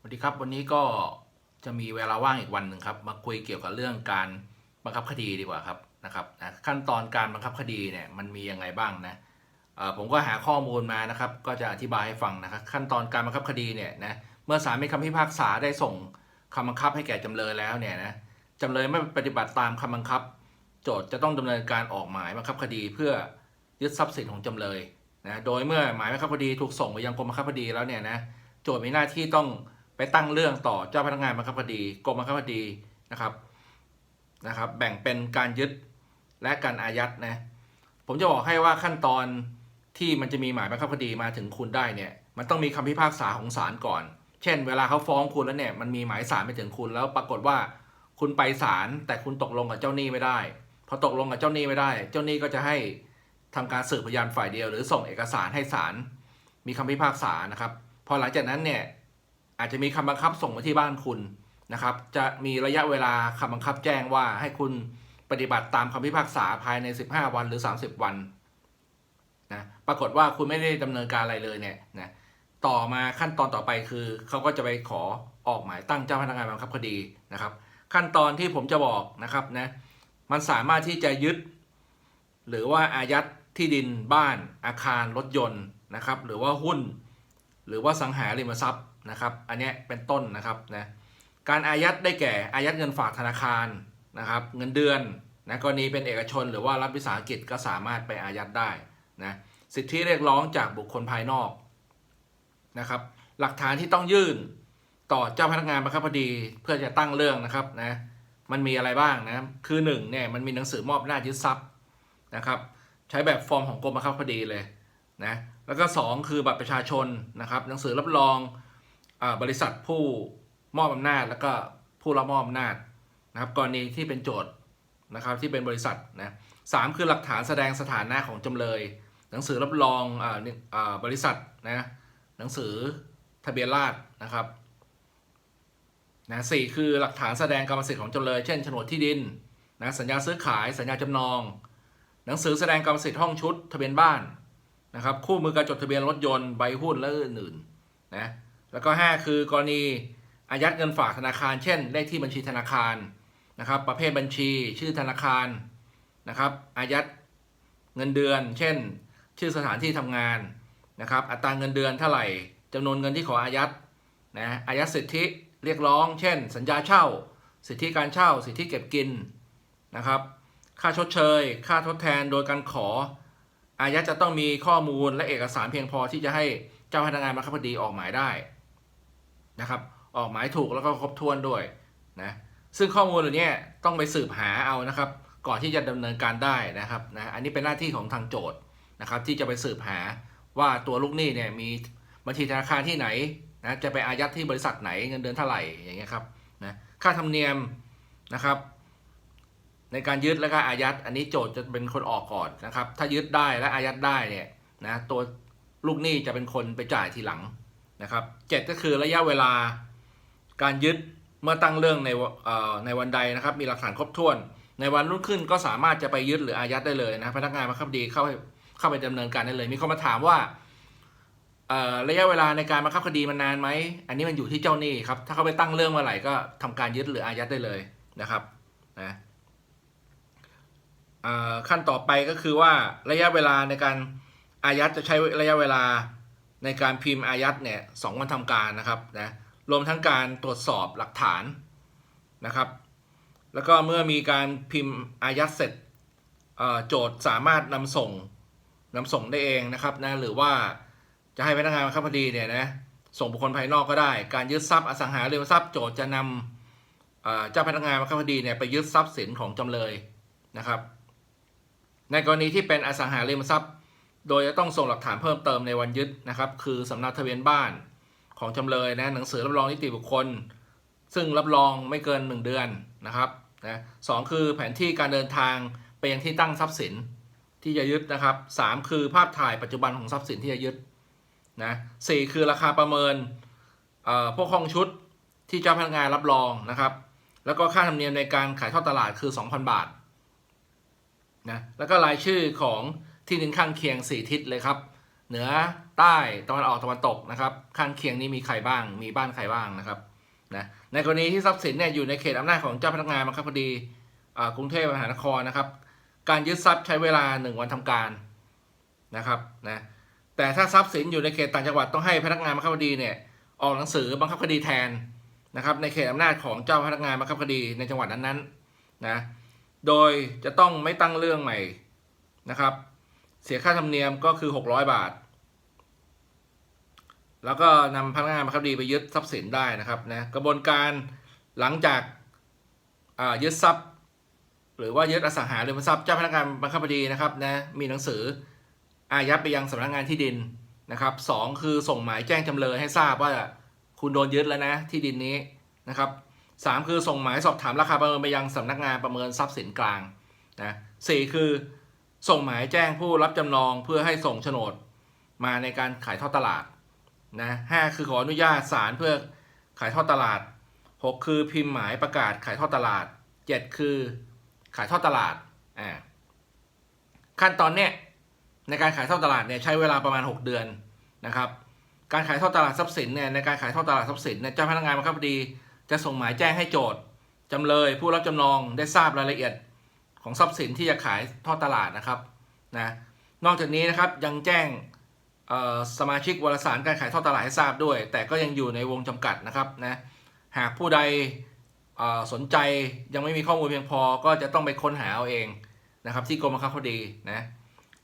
สวัสดีครับวันนี้ก็จะมีเวลาว่างอีกวันหนึ่งครับ มาคุยเกี่ยวกับเรื่องการบังคับคดีดีกว่าครับนะครับนะขั้นตอนการบังคับคดีเนี่ยมันมียังไงบ้างนะผมก็หาข้อมูลมานะครับ ก็จะอธิบายให้ฟังนะครับ ขั้นตอนการบังคับคดีเนี่ยนะเมื่อศาลมีคำพิพากษาได้ส่งคำบังคับให้แก่จำเลยแล้วเนี่ยนะจำเลยไม่ปฏิบัติตามคำบังคับ โจทย์จะต้องดำเนินการออกหมายบังคับคดีเพื่อยึดทรัพย์สินของจำเลยนะโดยเมื่อหมายบังคับคดีถูกส่งไปยังกรมบังคับคดีแล้วเนี่ยนะโจทย์มีหน้าที่ต้อง ไปตั้งเรื่องต่อเจ้าพนักงานบังคับคดีกรมบังคับคดีนะครับนะครับ แบ่งเป็นการยึดและการอายัดนะผมจะบอกให้ว่าขั้นตอนที่มันจะมีหมายบังคับคดีมาถึงคุณได้เนี่ย มันต้องมีคำพิพากษาของศาลก่อน เช่น เวลาเขาฟ้องคุณแล้วเนี่ยมันมีหมายศาลไปถึงคุณแล้วปรากฏว่าคุณไปศาลแต่คุณตกลงกับเจ้าหนี้ไม่ได้พอตกลงกับเจ้าหนี้ไม่ได้ เจ้าหนี้ก็จะให้ทำการสืบพยานฝ่ายเดียว หรือส่งเอกสารให้ศาลมีคำพิพากษานะครับ พอหลังจากนั้นเนี่ย อาจจะมีคำบังคับส่งมาที่บ้านคุณนะครับ จะมีระยะเวลาคำบังคับแจ้งว่าให้คุณปฏิบัติตามคำพิพากษาภายใน 15 วันหรือ 30 วันนะปรากฏว่าคุณไม่ได้ดำเนินการอะไรเลยเนี่ยนะต่อมาขั้นตอนต่อไปคือเขาก็จะไปขอออกหมายตั้งเจ้าพนักงานบังคับคดีนะครับ ขั้นตอนที่ผมจะบอกนะครับนะมันสามารถที่จะยึด หรือว่าอายัดที่ดินบ้านอาคารรถยนต์นะครับ หรือว่าหุ้น หรือว่าสังหาริมทรัพย์ นะครับ อันนี้เป็นต้นนะครับนะการอายัดได้แก่อายัดเงินฝากธนาคารนะครับ เงินเดือนนะกรณีเป็นเอกชนหรือว่ารัฐวิสาหกิจก็สามารถไปอายัดได้นะสิทธิเรียกร้องจากบุคคลภายนอกนะครับ หลักฐานที่ต้องยื่นต่อเจ้าพนักงานบังคับคดีเพื่อจะตั้งเรื่องนะครับนะมันมีอะไรบ้างนะคือหนึ่งเนี่ยมันมีหนังสือมอบหน้าจยึดทรัพย์นะครับใช้แบบฟอร์มของกรมบังคับคดีเลยนะแล้วก็สองคือบัตรประชาชนนะครับหนังสือรับรอง บริษัทผู้มอบอำนาจ แล้วก็ผู้รับมอบอำนาจนะครับกรณีที่เป็นโจทย์นะครับที่เป็นบริษัทนะสามคือหลักฐานแสดงสถานะของจำเลย หนังสือรับรองออบริษัทนะหนังสือทะเบียนราษนะครับนะสี่คือหลักฐานแสดงกรรมสิทธิ์ของจำเลย เช่นโฉนดที่ดินนะสัญญาซื้อขายสัญญาจำนอง หนังสือแสดงกรรมสิทธิ์ห้องชุด ทะเบียนบ้านนะครับคู่มือการจดทะเบียนรถยนต์ใบหุ้นและอื่นๆนะ แล้วก็ห้าคือกรณีอายัดเงินฝากธนาคาร เช่น เลขที่บัญชีธนาคารนะครับ ประเภทบัญชีชื่อธนาคารนะครับ อายัดเงินเดือน เช่น ชื่อสถานที่ทำงานนะครับ อัตราเงินเดือนเท่าไหร่จำนวนเงินที่ขออายัดนะอายัดสิทธิเรียกร้อง เช่น สัญญาเช่า สิทธิการเช่า สิทธิเก็บกินนะครับ ค่าชดเชย ค่าทดแทนโดยการขอ อายัดจะต้องมีข้อมูลและเอกสารเพียงพอที่จะให้เจ้าพนักงานบังคับคดีออกหมายได้ นะครับ ออกหมายถูกแล้วก็ครบถ้วนด้วยนะซึ่งข้อมูลเหล่านี้ต้องไปสืบหาเอานะครับ ก่อนที่จะดำเนินการได้นะครับนะอันนี้เป็นหน้าที่ของทางโจทย์นะครับที่จะไปสืบหาว่าตัวลูกหนี้เนี่ยมีบัญชีธนาคารที่ไหนนะจะไปอายัดที่บริษัทไหนเงินเดือนเท่าไหร่อย่างเงี้ยครับนะค่าธรรมเนียมนะครับ ในการยึดและก็อายัดอันนี้โจทย์จะเป็นคนออกก่อนนะครับ ถ้ายึดได้และอายัดได้เนี่ยนะตัวลูกหนี้จะเป็นคนไปจ่ายทีหลัง นะครับเจ็ดก็คือระยะเวลาการยึดเมื่อตั้งเรื่องในในวันใดนะครับ มีหลักฐานครบถ้วน ในวันรุ่งขึ้นก็สามารถจะไปยึดหรืออายัดได้เลยนะพนักงานบังคับคดีเข้าไปเข้าไปดำเนินการได้เลย มีคนมาถามว่าระยะเวลาในการบังคับคดีมันนานไหม อันนี้มันอยู่ที่เจ้าหนี้ครับ ถ้าเขาไปตั้งเรื่องเมื่อไหร่ก็ทำการยึดหรืออายัดได้เลยนะครับนะขั้นต่อไปก็คือว่าระยะเวลาในการอายัดจะใช้ระยะเวลา ในการพิมพ์อายัดเนี่ยสองวันทำการนะครับนะรวมทั้งการตรวจสอบหลักฐานนะครับ แล้วก็เมื่อมีการพิมพ์อายัดเสร็จโจทย์สามารถนำส่งนำส่งได้เองนะครับนะหรือว่าจะให้พนักงานบังคับคดีเนี่ยนะส่งบุคคลภายนอกก็ได้ การยึดทรัพย์อสังหาริมทรัพย์โจทย์จะนำเอ่อเจ้าพนักงานบังคับคดีเนี่ยไปยึดทรัพย์สินของจำเลยนะครับ ในกรณีที่เป็นอสังหาริมทรัพย์ โดยจะต้องส่งหลักฐานเพิ่มเติมในวันยึดนะครับ คือสำเนาทะเบียนบ้านของจำเลยนะหนังสือรับรองนิติบุคคล ซึ่งรับรองไม่เกิน 1 เดือนนะครับนะสองคือแผนที่การเดินทางไปยังที่ตั้งทรัพย์สินที่จะยึดนะครับสามคือภาพถ่ายปัจจุบันของทรัพย์สินที่จะยึดนะสี่คือราคาประเมินเอ่อพวกห้องชุดที่เจ้าพนักงานรับรองนะครับ แล้วก็ค่าธรรมเนียมในการขายทอดตลาดคือ 2,000 บาทนะแล้วก็รายชื่อของ ที่ดินข้างเคียง 4 ทิศเลยครับ เหนือใต้ตะวันออกตะวันตกนะครับ ข้างเคียงนี้มีใครบ้าง มีบ้านใครบ้างนะครับนะในกรณีที่ทรัพย์สินเนี่ยอยู่ในเขตอำนาจของเจ้าพนักงานบังคับคดีอ่ากรุงเทพมหานครนะครับ การยึดทรัพย์ใช้เวลาหนึ่งวันทำการนะครับนะแต่ถ้าทรัพย์สินอยู่ในเขตต่างจังหวัดต้องให้พนักงานบังคับคดีเนี่ยออกหนังสือบังคับคดีแทนนะครับ ในเขตอำนาจของเจ้าพนักงานบังคับคดีในจังหวัดนั้นๆนะโดยจะต้องไม่ตั้งเรื่องใหม่นะครับ เสียค่าธรรมเนียมก็คือ600บาท แล้วก็นำพนักงานบังคับดีไปยึดทรัพย์สินได้นะครับนะกระบวนการหลังจากยึดทรัพย์ หรือว่ายึดอสังหาริมทรัพย์เจ้าพนักงานบังคับดีนะครับนะมีหนังสืออายัดไปยังสำนักงานที่ดินนะครับสองคือส่งหมายแจ้งจำเลยให้ทราบว่าคุณโดนยึดแล้วนะที่ดินนี้นะครับสามคือส่งหมายสอบถามราคาประเมินไปยังสำนักงานประเมินทรัพย์สินกลางนะสี่คือ ส่งหมายแจ้งผู้รับจำนองเพื่อให้ส่งโฉนดมาในการขายทอดตลาดนะห้าคือขออนุญาตศาลเพื่อขายทอดตลาดหกคือพิมพ์หมายประกาศขายทอดตลาดเจ็ดคือขายทอดตลาดอ่าขั้นตอนเนี้ยในการขายทอดตลาดเนี่ยใช้เวลาประมาณ 6 เดือนนะครับการขายทอดตลาดทรัพย์สินเนี่ยในการขายทอดตลาดทรัพย์สินเนี่ยเจ้าพนักงานบังคับคดี จะส่งหมายแจ้งให้โจทย์จำเลยผู้รับจำนองได้ทราบรายละเอียด ของทรัพย์สินที่จะขายทอดตลาดนะครับนะนอกจากนี้นะครับยังแจ้งสมาชิกวารสารการขายทอดตลาดให้ทราบด้วย แต่ก็ยังอยู่ในวงจำกัดนะครับนะหากผู้ใดสนใจยังไม่มีข้อมูลเพียงพอก็จะต้องไปค้นหาเอาเองนะครับที่กรมบังคับคดีนะ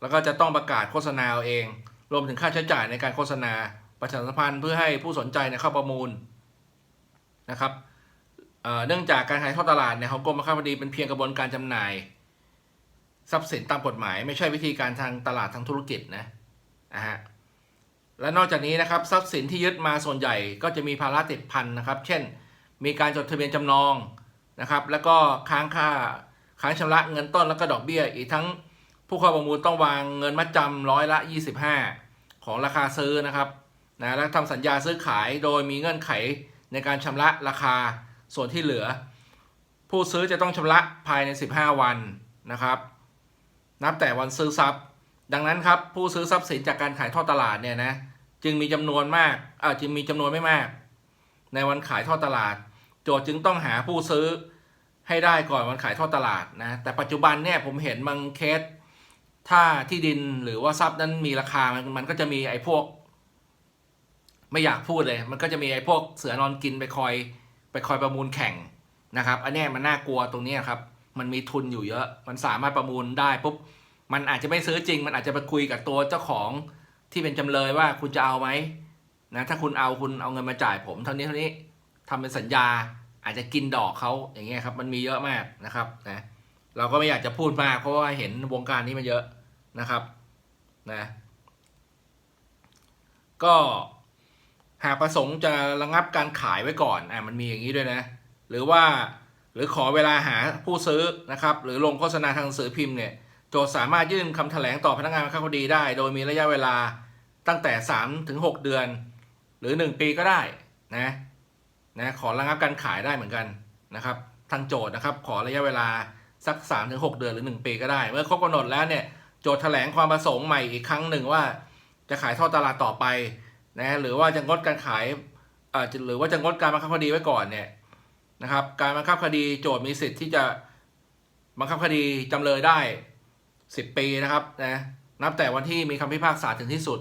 แล้วก็จะต้องประกาศโฆษณาเอาเอง รวมถึงค่าใช้จ่ายในการโฆษณาประชาสัมพันธ์เพื่อให้ผู้สนใจเข้าประมูลนะครับ เนื่องจากการขายทอดตลาดเนี่ยของกรมบังคับคดีเป็นเพียงกระบวนการจำหน่าย ทรัพย์สินตามกฎหมาย ไม่ใช่วิธีการทางตลาดทางธุรกิจนะนะฮะและนอกจากนี้นะครับทรัพย์สินที่ยึดมาส่วนใหญ่ก็จะมีภาระติดพันนะครับ เช่น มีการจดทะเบียนจำนองนะครับ แล้วก็ค้างค่าค้างชำระเงินต้นแล้วก็ดอกเบี้ย อีกทั้งผู้เข้าประมูลต้องวางเงินมัดจำร้อยละ 25 ของราคาซื้อนะครับนะและทำสัญญาซื้อขายโดยมีเงื่อนไขในการชำระราคา ส่วนที่เหลือ ผู้ซื้อจะต้องชำระภายใน 15 วันนะครับ นับแต่วันซื้อทรัพย์ ดังนั้นครับผู้ซื้อทรัพย์สินจากการขายทอดตลาดเนี่ยนะจึงมีจำนวนมากอ่าจึงมีจำนวนไม่มาก ในวันขายทอดตลาด โจทย์จึงต้องหาผู้ซื้อให้ได้ก่อนวันขายทอดตลาดนะแต่ปัจจุบันเนี่ยผมเห็นบางเคสถ้าที่ดินหรือว่าทรัพย์นั้นมีราคามันมันก็จะมีไอ้พวก ไม่อยากพูดเลย มันก็จะมีไอ้พวกเสือนอนกินไปคอย ไปคอยประมูลแข่งนะครับ อันนี้มันน่ากลัวตรงนี้ครับ มันมีทุนอยู่เยอะ มันสามารถประมูลได้ปุ๊บ มันอาจจะไม่ซื้อจริง มันอาจจะไปคุยกับตัวเจ้าของที่เป็นจำเลยว่าคุณจะเอาไหมนะถ้าคุณเอาคุณเอาเงินมาจ่ายผมเท่านี้เท่านี้ทำเป็นสัญญาอาจจะกินดอกเขาอย่างเงี้ยครับ มันมีเยอะมากนะครับนะเราก็ไม่อยากจะพูดมากเพราะว่าเห็นวงการนี้มันเยอะนะครับนะก็ หากประสงค์จะระงับการขายไว้ก่อนอะมันมีอย่างนี้ด้วยนะ หรือว่าหรือขอเวลาหาผู้ซื้อนะครับ หรือลงโฆษณาทางสื่อพิมพ์เนี่ยโจทย์สามารถยื่นคำแถลงต่อพนักงานบังคับคดีได้ โดยมีระยะเวลาตั้งแต่ 3 ถึง 6 เดือน หรือ 1 ปีก็ได้นะนะขอระงับการขายได้เหมือนกันนะครับ ทางโจทย์นะครับ ขอระยะเวลาสัก 3 ถึง 6 เดือนหรือ 1 ปีก็ได้ เมื่อครบกำหนดแล้วเนี่ยโจทย์แถลงความประสงค์ใหม่อีกครั้งหนึ่งว่า จะขายทอดตลาดต่อไป นะหรือว่าจะงดการขายอ่อหรือว่าจะงดการบังคับคดีไว้ก่อนเนี่ยนะครับการบังคับคดีโจทย์มีสิทธิ์ที่จะบังคับคดีจำเลยได้ 10 ปีนะครับนะนับแต่วันที่มีคำพิพากษาถึงที่สุด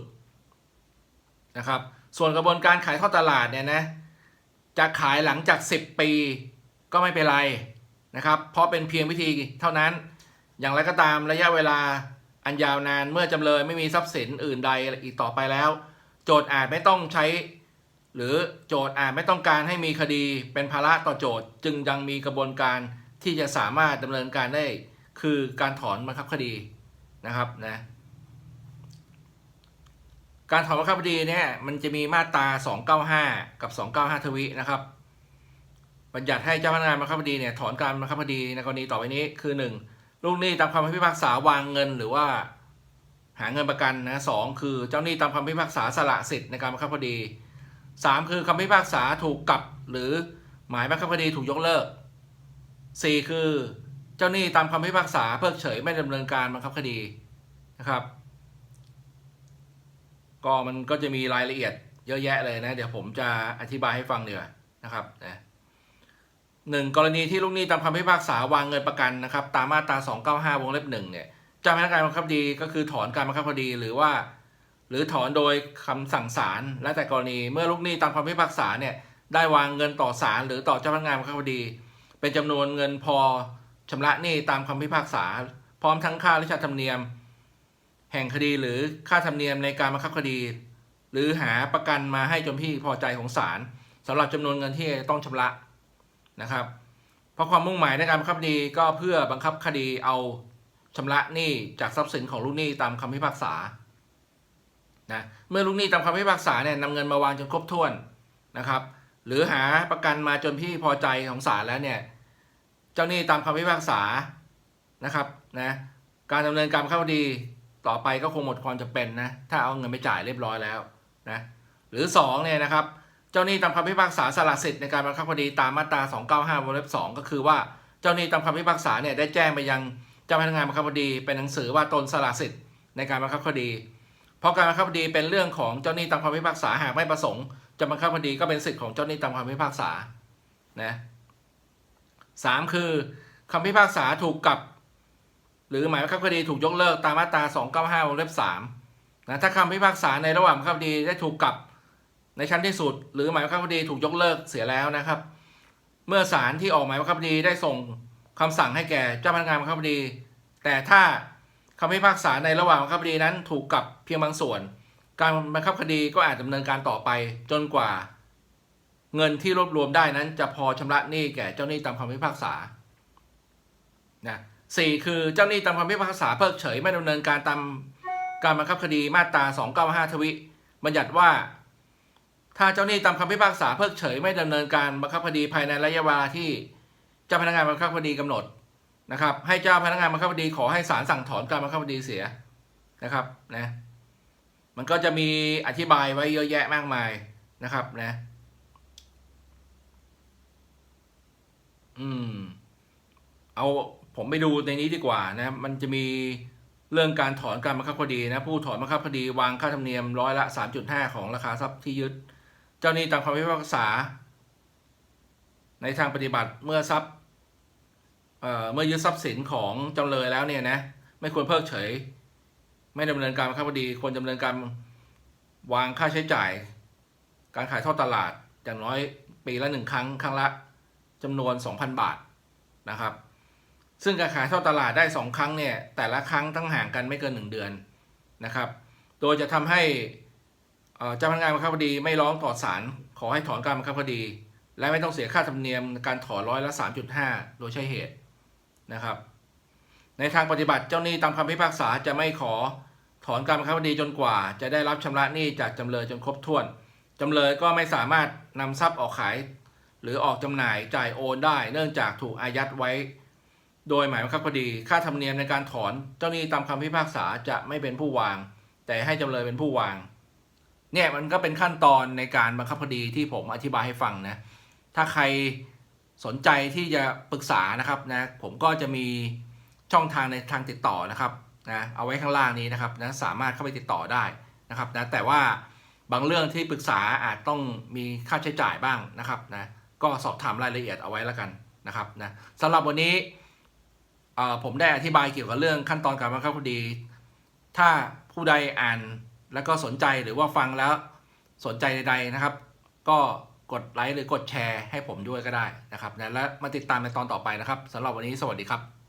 นะครับส่วนกระบวนการขายทอดตลาดเนี่ยนะจะขายหลังจาก 10 ปีก็ไม่เป็นไรนะครับ เพราะเป็นเพียงวิธีเท่านั้น อย่างไรก็ตามระยะเวลาอันยาวนานเมื่อจำเลยไม่มีทรัพย์สินอื่นใดอีกต่อไปแล้ว โจทย์อาจไม่ต้องใช้ หรือโจทย์อาจไม่ต้องการให้มีคดีเป็นภาระต่อโจทย์ จึงยังมีกระบวนการที่จะสามารถดำเนินการได้ คือการถอนบังคับคดีนะครับนะการถอนบังคับคดีเนี่ยมันจะมีมาตรา 295 กับ 295 ทวินะครับบัญญัติให้เจ้าพนักงานบังคับคดีเนี่ยถอนการบังคับคดีในกรณีต่อไปนี้คือ 1. ลูกหนี้ตามคำพิพากษาวางเงินหรือว่า หาเงินประกันนะสองคือเจ้าหนี้ตามคำพิพากษาสละสิทธิ์ในการบังคับคดีสามคือคำพิพากษาถูกกลับหรือหมายบังคับคดีถูกยกเลิกสี่คือเจ้าหนี้ตามคำพิพากษาเพิกเฉยไม่ดำเนินการบังคับคดีนะครับ ก็มันก็จะมีรายละเอียดเยอะแยะเลยนะ เดี๋ยวผมจะอธิบายให้ฟังเดี๋ยวนะครับนะหนึ่งกรณีที่ลูกหนี้ตามคำพิพากษาวางเงินประกันนะครับ ตามมาตรา295 วงเล็บหนึ่งเนี่ย เจ้าพนักงานบังคับดีก็คือถอนการบังคับคดีหรือว่า หรือถอนโดยคำสั่งศาลและแต่กรณีเมื่อลูกหนี้ตามคำพิพากษาเนี่ยได้วางเงินต่อศาลหรือต่อเจ้าพนักงานบังคับคดี เป็นจำนวนเงินพอชำระหนี้ตามคำพิพากษา พร้อมทั้งค่าราชธรรมเนียม แห่งคดีหรือค่าธรรมเนียมในการบังคับคดี หรือหาประกันมาให้จนพี่พอใจของศาลสำหรับจำนวนเงินที่ต้องชำระนะครับ เพราะความมุ่งหมายในการบังคับคดีก็เพื่อบังคับคดีเอา ชำระหนี้จากทรัพย์สินของลูกหนี้ตามคำพิพากษานะเมื่อลูกหนี้ตามคำพิพากษาเนี่ยนำเงินมาวางจนครบถ้วนนะครับ หรือหาประกันมาจนพี่พอใจของศาลแล้วเนี่ยเจ้าหนี้ตามคำพิพากษานะครับนะการดำเนินการบังคับคดีต่อไปก็คงหมดความจำเป็นนะถ้าเอาเงินไปจ่ายเรียบร้อยแล้วนะหรือ2เนี่ยนะครับเจ้าหนี้ตามคำพิพากษาสละสิทธิ์ในการบังคับคดีตามมาตรา 295วงเล็บ2ก็คือว่าเจ้าหนี้ตามคำพิพากษาเนี่ยได้แจ้งไปยัง จ้าพนักงานบังคับคดีเป็นหนังสือว่าตนสละสิทธิ์ในการบังคับคดี เพราะการบังคับคดีเป็นเรื่องของเจ้าหนี้ตามคำพิพากษาหากไม่ประสงค์จะบังคับคดีก็เป็นสิทธิ์ของเจ้าหนี้ตามคำพิพากษานะสามคือคำพิพากษาถูกกลับ หรือหมายบังคับคดีถูกยกเลิกตามมาตรา295วงเล็บ3นะถ้าคำพิพากษาในระหว่างบังคับคดีได้ถูกกลับในชั้นที่สุด หรือหมายบังคับคดีถูกยกเลิกเสียแล้วนะครับ เมื่อศาลที่ออกหมายบังคับคดีได้ส่ง คำสั่งให้แก่เจ้าพนักงานบังคับคดี แต่ถ้าคำพิพากษาในระหว่างบังคับคดีนั้นถูกกลับเพียงบางส่วน การบังคับคดีก็อาจดำเนินการต่อไปจนกว่า เงินที่รวบรวมได้นั้น จะพอชำระหนี้แก่เจ้าหนี้ตามคำพิพากษานะสี่คือเจ้าหนี้ตามคำพิพากษาเพิกเฉยไม่ดำเนินการตามการบังคับคดีมาตรา 295 ทวิ บัญญัติว่า ถ้าเจ้าหนี้ตามคำพิพากษาเพิกเฉยไม่ดำเนินการบังคับคดีภายในระยะเวลาที่ จ้าพนักงานบังคับคดีกำหนดนะครับ ให้เจ้าพนักงานบังคับคดีขอให้ศาลสั่งถอนการบังคับคดีเสียนะครับนะมันก็จะมีอธิบายไว้เยอะแยะมากมายนะครับนะ อืม เอาผมไปดูในนี้ดีกว่านะ มันจะมีเรื่องการถอนการบังคับคดีนะผู้ถอนบังคับคดีวางค่าธรรมเนียมร้อยละ 3.5 ของราคาทรัพย์ที่ยึด เจ้าหนี้ตามคำพิพากษา ในทางปฏิบัติเมื่อทรัพย์ เมื่อยึดทรัพย์สินของจำเลยแล้วเนี่ยนะไม่ควรเพิกเฉย ไม่ดำเนินการบังคับคดีควรดำเนินการวางค่าใช้จ่าย การขายทอดตลาดอย่างน้อยปีละหนึ่งครั้งครั้งละจำนวน 2,000 บาทนะครับ ซึ่งการขายทอดตลาดได้ 2 ครั้งเนี่ยแต่ละครั้งต้องห่างกันไม่เกิน 1 เดือนนะครับ โดยจะทำให้เจ้าพนักงานบังคับคดีไม่ร้องต่อศาลขอให้ถอนการบังคับคดี และไม่ต้องเสียค่าธรรมเนียมการถอนร้อยละ 3.5 โดยใช่เหตุ นะครับ ในทางปฏิบัติเจ้าหนี้ตามคำพิพากษาจะไม่ขอถอนการบังคับคดีจนกว่า จะได้รับชำระหนี้จากจำเลยจนครบถ้วน จำเลยก็ไม่สามารถนำทรัพย์ออกขาย หรือออกจำหน่ายจ่ายโอนได้ เนื่องจากถูกอายัดไว้ โดยหมายบังคับคดี ค่าธรรมเนียมในการถอนเจ้าหนี้ตามคำพิพากษาจะไม่เป็นผู้วาง แต่ให้จำเลยเป็นผู้วาง เนี่ยมันก็เป็นขั้นตอนในการบังคับคดีที่ผมอธิบายให้ฟังนะ ถ้าใคร สนใจที่จะปรึกษานะครับนะผมก็จะมีช่องทางในทางติดต่อนะครับนะเอาไว้ข้างล่างนี้นะครับนะสามารถเข้าไปติดต่อได้นะครับนะแต่ว่าบางเรื่องที่ปรึกษาอาจต้องมีค่าใช้จ่ายบ้างนะครับนะก็สอบถามรายละเอียดเอาไว้แล้วกันนะครับนะสำหรับวันนี้ผมได้อธิบายเกี่ยวกับเรื่องขั้นตอนการบังคับคดี ถ้าผู้ใดอ่านแล้วก็สนใจหรือว่าฟังแล้วสนใจใดๆนะครับ ก็ กดไลค์หรือกดแชร์ให้ผมด้วยก็ได้นะครับนะและมาติดตามในตอนต่อไปนะครับสำหรับวันนี้สวัสดีครับ